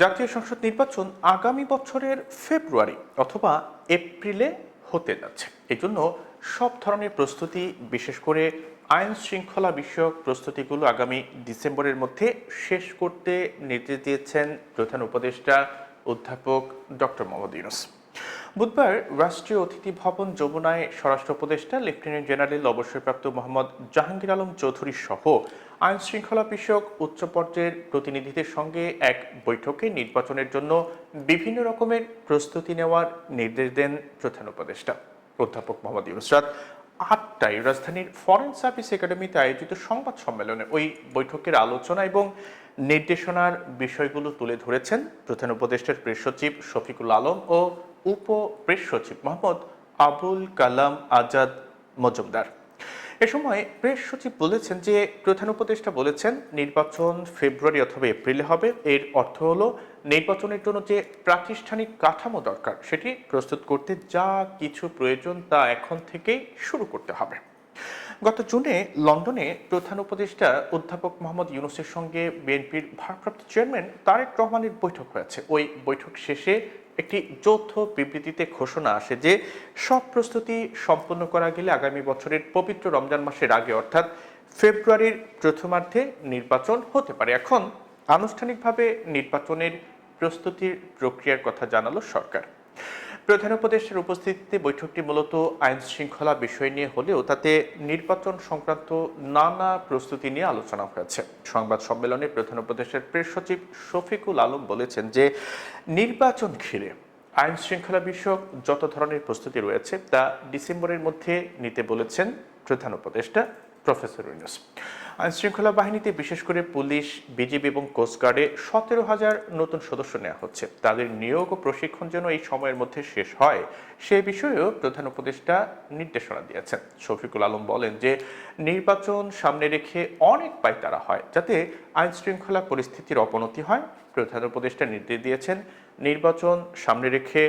জাতীয় সংসদ নির্বাচন আগামী বছরের ফেব্রুয়ারি অথবা এপ্রিলে হতে যাচ্ছে। এই জন্য সব ধরনের প্রস্তুতি, বিশেষ করে আইন শৃঙ্খলা বিষয়ক প্রস্তুতিগুলো আগামী ডিসেম্বরের মধ্যে শেষ করতে নির্দেশ দিয়েছেন প্রধান উপদেষ্টা অধ্যাপক ডক্টর মোহাম্মদ ইউনুস। বুধবার রাষ্ট্রীয় অতিথি ভবন যমুনায় স্বরাষ্ট্র উপদেষ্টা, লেফটেন্যান্ট জেনারেল, অবসরপ্রাপ্ত মোহাম্মদ জাহাঙ্গীর আলম চৌধুরী সহ আইন শৃঙ্খলা বিষয়ক উচ্চ পর্যায়ের প্রতিনিধিদের সঙ্গে এক বৈঠকে নির্বাচনের জন্য বিভিন্ন রকমের প্রস্তুতি নেওয়ার নির্দেশ দেন প্রধান উপদেষ্টা। অধ্যাপক মোহাম্মদ ইউনুস, রাত আটটায় রাজধানীর ফরেন সার্ভিস একাডেমিতে আয়োজিত সংবাদ সম্মেলনে ওই বৈঠকের আলোচনা এবং নির্দেশনার বিষয়গুলো তুলে ধরেছেন প্রধান উপদেষ্টার প্রেস সচিব শফিকুল আলম ও উপ প্রেস সচিব মোহাম্মদ আবুল কালাম আজাদ মজুমদার। এ সময় প্রেস সচিব বলেছেন যে, প্রধান উপদেষ্টা বলেছেন, নির্বাচন ফেব্রুয়ারি অথবা এপ্রিলে হবে। এর অর্থ হলো, নির্বাচনের জন্য যে প্রাতিষ্ঠানিক কাঠামো দরকার, সেটি প্রস্তুত করতে যা কিছু প্রয়োজন তা এখন থেকেই শুরু করতে হবে। গত জুনে লন্ডনে প্রধান উপদেষ্টা অধ্যাপক মোহাম্মদ ইউনুসের সঙ্গে বিএনপির ভারপ্রাপ্ত চেয়ারম্যান তারেক রহমানের বৈঠক হয়েছে। ওই বৈঠক শেষে একটি যৌথ বিবৃতিতে ঘোষণা আসে যে, সব প্রস্তুতি সম্পন্ন করা গেলে আগামী বছরের পবিত্র রমজান মাসের আগে, অর্থাৎ ফেব্রুয়ারির প্রথমার্ধে নির্বাচন হতে পারে। এখন আনুষ্ঠানিকভাবে নির্বাচনের প্রস্তুতির প্রক্রিয়ার কথা জানালো সরকার। প্রধান উপদেষ্টার উপস্থিতিতে বৈঠকটি মূলত আইন শৃঙ্খলা বিষয় নিয়ে হলেও তাতে নির্বাচন সংক্রান্ত নানা প্রস্তুতি নিয়ে আলোচনা হয়েছে। সংবাদ সম্মেলনে প্রধান উপদেষ্টার প্রেস সচিব শফিকুল আলম বলেছেন যে, নির্বাচন ঘিরে আইন শৃঙ্খলা বিষয়ক যত ধরনের প্রস্তুতি রয়েছে তা ডিসেম্বরের মধ্যে নিতে বলেছেন প্রধান উপদেষ্টা প্রফেসর ইউনুস। আইন শৃঙ্খলা বাহিনীতে বিশেষ করে পুলিশ, বিজিবি এবং কোস্টগার্ডে সতেরো হাজার নতুন সদস্য নেওয়া হচ্ছে। তাদের নিয়োগ ও প্রশিক্ষণ যেন এই সময়ের মধ্যে শেষ হয়, সে বিষয়েও প্রধান উপদেষ্টা নির্দেশনা দিয়েছেন। শফিকুল আলম বলেন যে, নির্বাচন সামনে রেখে অনেক পাইতারা হয় যাতে আইন শৃঙ্খলা পরিস্থিতির অবনতি হয়। প্রধান উপদেষ্টা নির্দেশ দিয়েছেন, নির্বাচন সামনে রেখে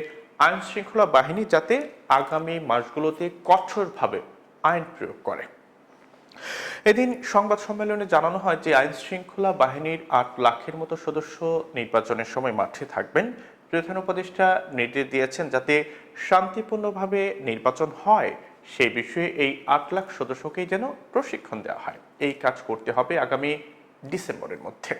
আইন শৃঙ্খলা বাহিনী যাতে আগামী মাসগুলোতে কঠোরভাবে আইন প্রয়োগ করে। এদিন সংবাদ সম্মেলনে জানানো হয় যে আইন শৃঙ্খলা বাহিনীর আট লাখের মতো সদস্য নির্বাচনের সময় মাঠে থাকবেন। প্রধান উপদেষ্টা নির্দেশ দিয়েছেন যাতে শান্তিপূর্ণভাবে নির্বাচন হয়। সেই বিষয়ে এই আট লাখ সদস্যকেই যেন প্রশিক্ষণ দেওয়া হয়। এই কাজ করতে হবে আগামী ডিসেম্বরের মধ্যে।